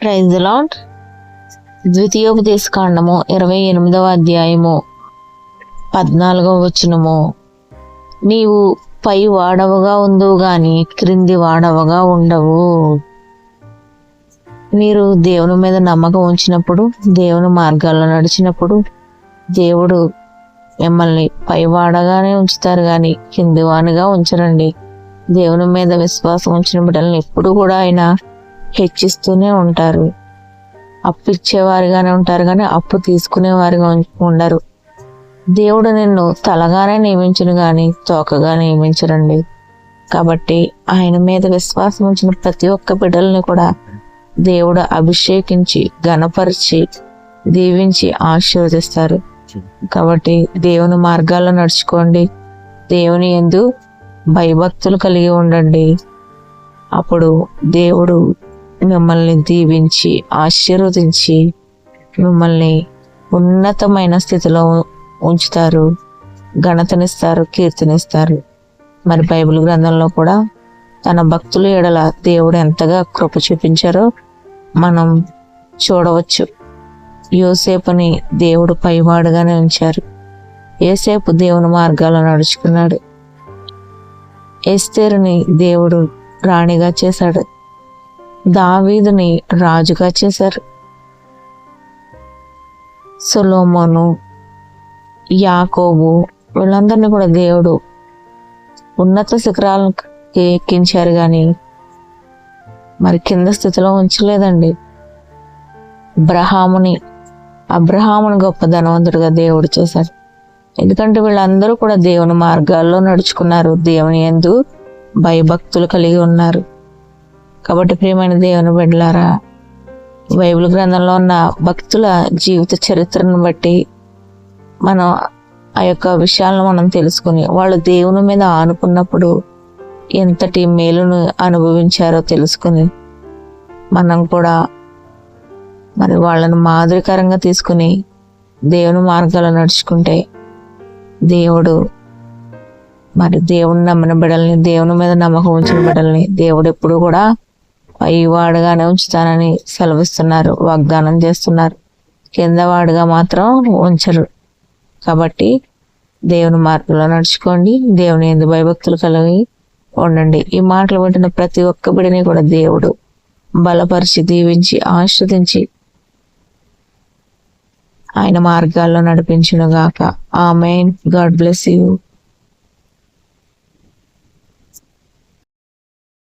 Praise lot ద్వితీయోపదేశ కాండము ఇరవై ఎనిమిదవ అధ్యాయము పద్నాలుగవ వచనము. నీవు పై వాడవగా ఉందువు గాని క్రింది వాడవగా ఉండవు. మీరు దేవుని మీద నమ్మకం ఉంచినప్పుడు దేవుని మార్గాల్లో నడిచినప్పుడు దేవుడు మిమ్మల్ని పైవాడగానే ఉంచుతారు కానీ కింది వానిగా ఉంచరండి. దేవుని మీద విశ్వాసం ఉంచిన బిడ్డలను ఎప్పుడు కూడా ఆయన హెచ్చిస్తూనే ఉంటారు. అప్పిచ్చేవారుగానే ఉంటారు కానీ అప్పు తీసుకునేవారుగా ఉండరు. దేవుడు నిన్ను తలగానే నియమించును కానీ తోకగా నియమించరండి. కాబట్టి ఆయన మీద విశ్వాసం ఉంచిన ప్రతి ఒక్క బిడ్డల్ని కూడా దేవుడు అభిషేకించి గణపరిచి దీవించి ఆశీర్వదిస్తారు. కాబట్టి దేవుని మార్గాల్లో నడుచుకోండి. దేవుని ఎందు భయభక్తులు కలిగి ఉండండి. అప్పుడు దేవుడు మిమ్మల్ని దీవించి ఆశీర్వదించి మిమ్మల్ని ఉన్నతమైన స్థితిలో ఉంచుతారు ఘనతనిస్తారు కీర్తినిస్తారు. మరి బైబిల్ గ్రంథంలో కూడా తన భక్తుల ఎడల దేవుడు ఎంతగా కృప చూపించారో మనం చూడవచ్చు. యోసేపుని దేవుడు పైవాడుగానే ఉంచారు. ఏసేపు దేవుని మార్గాల్లో నడుచుకున్నాడు. ఎస్తేరుని దేవుడు రాణిగా చేశాడు. దావీదుని రాజుగా చేశారు. సొలోమోను యాకోబు వీళ్ళందరినీ కూడా దేవుడు ఉన్నత శిఖరాలకు ఎక్కించారు కానీ మరి కింద స్థితిలో ఉంచలేదండి. అబ్రహాముని అబ్రహాముని గొప్ప ధనవంతుడిగా దేవుడు చేశారు. ఎందుకంటే వీళ్ళందరూ కూడా దేవుని మార్గాల్లో నడుచుకున్నారు. దేవుని ఎందు భయభక్తులు కలిగి ఉన్నారు. కాబట్టి ప్రియమైన దేవుని బిడ్డలారా బైబిల్ గ్రంథంలో ఉన్న భక్తుల జీవిత చరిత్రను బట్టి మనం ఆ యొక్క విషయాలను మనం తెలుసుకుని వాళ్ళు దేవుని మీద ఆనుకున్నప్పుడు ఎంతటి మేలును అనుభవించారో తెలుసుకుని మనం కూడా మరి వాళ్ళని మాదిరికరంగా తీసుకుని దేవుని మార్గాలు నడుచుకుంటే దేవుడు మరి దేవుని నమ్మిన బిడ్డల్ని దేవుని మీద నమ్మకం ఉంచిన బిడ్డల్ని దేవుడు ఎప్పుడు కూడా పైవాడుగానే ఉంచుతానని సెలవిస్తున్నారు వాగ్దానం చేస్తున్నారు. కిందవాడుగా మాత్రం ఉంచరు. కాబట్టి దేవుని మార్గంలో నడుచుకోండి దేవుని ఎందు భయభక్తులు కలిగి ఉండండి. ఈ మాటలు వింటున్న ప్రతి ఒక్క బిడిని కూడా దేవుడు బలపరిచి దీవించి ఆశ్రదించి ఆయన మార్గాల్లో నడిపించునుగాక. ఆ మెయిన్ గాడ్ బ్లెస్ యూ.